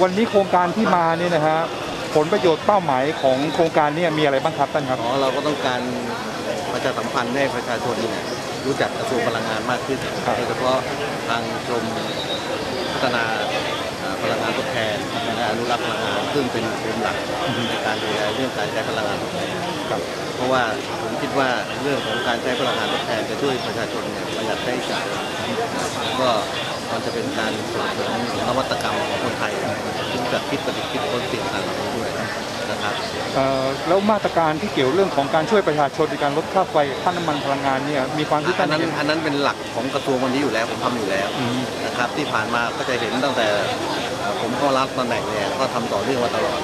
วันนี้โครงการที่มาเนี่ยนะฮะผลประโยชน์เป้าหมายของโครงการเนี่ยมีอะไรบ้างครับท่านครับ อ๋อเราก็ต้องการประชาสัมพันธ์ให้ประชาชนเนี่ยรู้จักกระทรวงพลังงานมากขึ้นครับโดยเฉพาะทางกรมพัฒนาเอ่อพลังงานทดแทนและอนุรักษ์พลังงานซึ่งเป็นเป็นหลักในการดูแลเรื่องการใช้พลังงานทดแทนครับเพราะว่าผมคิดว่าเรื่องของการใช้พลังงานทดแทนจะช่วยประชาชนเนี่ยประหยัดค่าใช้จ่ายแล้วก็มันจะเป็นการส่งเสริมนวัตกรรมของคนไทย แล้วมาตรการที่เกี่ยวเรื่องของการช่วยประชาชนในการลดค่าไฟค่าน้ำมันพลังงานเนี่ยมีความคิดอัท่านนนั้นยังไงอันนั้นเป็นหลักของกระทรวงวันนี้อยู่แล้วผมทำอยู่แล้วอืมนะครับที่ผ่านมาก็จะเห็นตั้งแต่เอ่อผมเข้ารับตำแหน่งเนี่ยก็ทำต่อเนื่องมาตลอด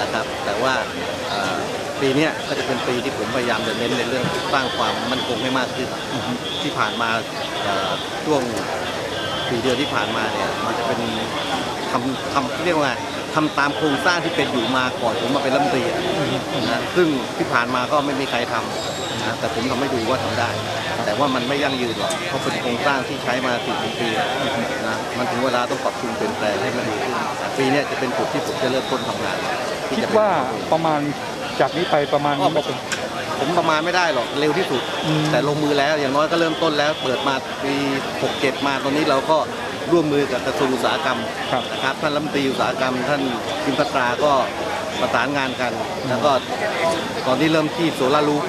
นะครับ แต่ว่าเอ่อปีเนี้ยก็จะเป็นปีที่ผมพยายามจะเน้นในเรื่องสร้างความมั่นคงให้มากขึ้นที่ผ่านมาเอ่อช่วงสี่เดือนที่ผ่านมาเนี่ยมันจะเป็นทำทำเรียกว่าไง ทำตามโครงสร้างที่เป็นอยู่มาก่อนผมมาเป็นรัฐมนตรีอะนะซึ่งที่ผ่านมาก็ไม่มีใครทำนะแต่ผมทำให้ดูว่าทำได้ แต่ว่ามันไม่ยั่งยืนหรอกเพราะเป็นโครงสร้างที่ใช้มาสี่สิบปีแล้วนะมันถึงเวลาต้องปรับปรุงเปลี่ยนแปลงให้มันดีขึ้นปีเนี้ยจะเป็นจุดที่ผมจะเริ่มต้นทำงานที่คิดจะเป็นว่าประมาณจากนี้ไปประมาณก็ผมประมาณไม่ได้หรอกเร็วที่สุดอืมแต่ลงมือแล้วอย่างน้อยก็เริ่มต้นแล้ว เปิดมาปี 67 มาตอนนี้เราก็ ร่วมมือกับกระทรวงอุตสาหกรรมครับ นะครับท่านรัฐมนตรีอุตสาหกรรม ท่านพิมพัตราก็ประสานงานกัน แล้วก็ตอนนี้เริ่มที่โซลารูฟ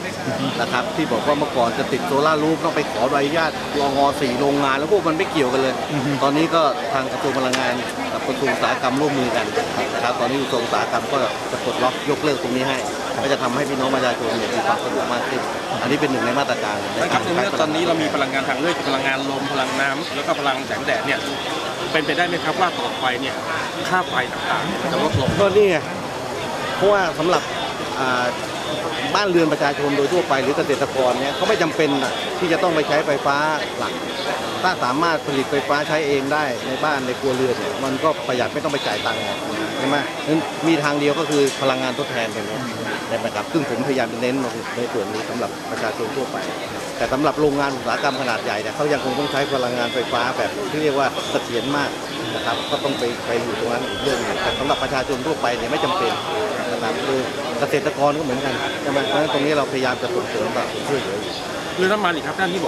นะครับที่บอกว่าเมื่อก่อนจะติดโซลารูฟต้องไปขอใบอนุญาตรองอสี่โรงงาน แล้วพวกมันไม่เกี่ยวกันเลยอือฮึตอนนี้ก็ทางกระทรวงพลังงานกับกระทรวงอุตสาหกรรมร่วมมือกันนะครับตอนนี้กระทรวงอุตสาหกรรมก็จะปลดล็อกยกเลิกตรงนี้ให้ ก็จะทำให้พี่น้องประชาชนเนี่ยมีความสะดวกมากขึ้น อันนี้เป็นหนึ่งในมาตรการในนะคัการรบในเมื่อตอนนี้เรามีพลังงานทางเลือกคือพลังงานลมพลังน้ำแล้วก็พลังแสงแดดเนี่ยเป็นไปได้ไหมครับว่าต่อไปเนี่ยค่าไฟต่างๆจะลดลง ก็นี่ไงเพราะว่าสำหรับอ่าบ้านเรือนประชาชนโดยทั่วไปหรือเกษตรกรเนี่ยเขาไม่จำเป็นน่ะที่จะต้องไปใช้ไฟฟ้าหลัก ถ้าสามารถผลิตไฟฟ้าใช้เองได้ในบ้านในครัวเรือนเนี่ยมันก็ประหยัดไม่ต้องไปจ่ายตังค์ ใช่ไหมนั้นมีทางเดียวก็คือพลังงานทดแทนองนี้ใช่ไหมครับ ซึ่งผมพยายามจะเน้นในส่วนนี้สำหรับประชาชนทั่วไป แต่สำหรับโรงงานอุตสาหกรรมขนาดใหญ่เนี่ยเขายังคงต้องใช้พลังงานไฟฟ้าแบบที่เรียกว่าเสถียรมากนะครับ ก็ต้องไปไปอยู่ตรงนั้นอีกเรื่องหนึงแต่สำหรับประชาชนทั่วไปเนี่ยไม่จำเป็นนะครับคือเกษตรกรก็เหมือนกันใช่ไหมเพราะฉะนั้นตรงนี้เราพยายามจะส่งเสริมแบบช่วยเหลือยู่เรื่องน้ำมันอีกครับท่านที่บอก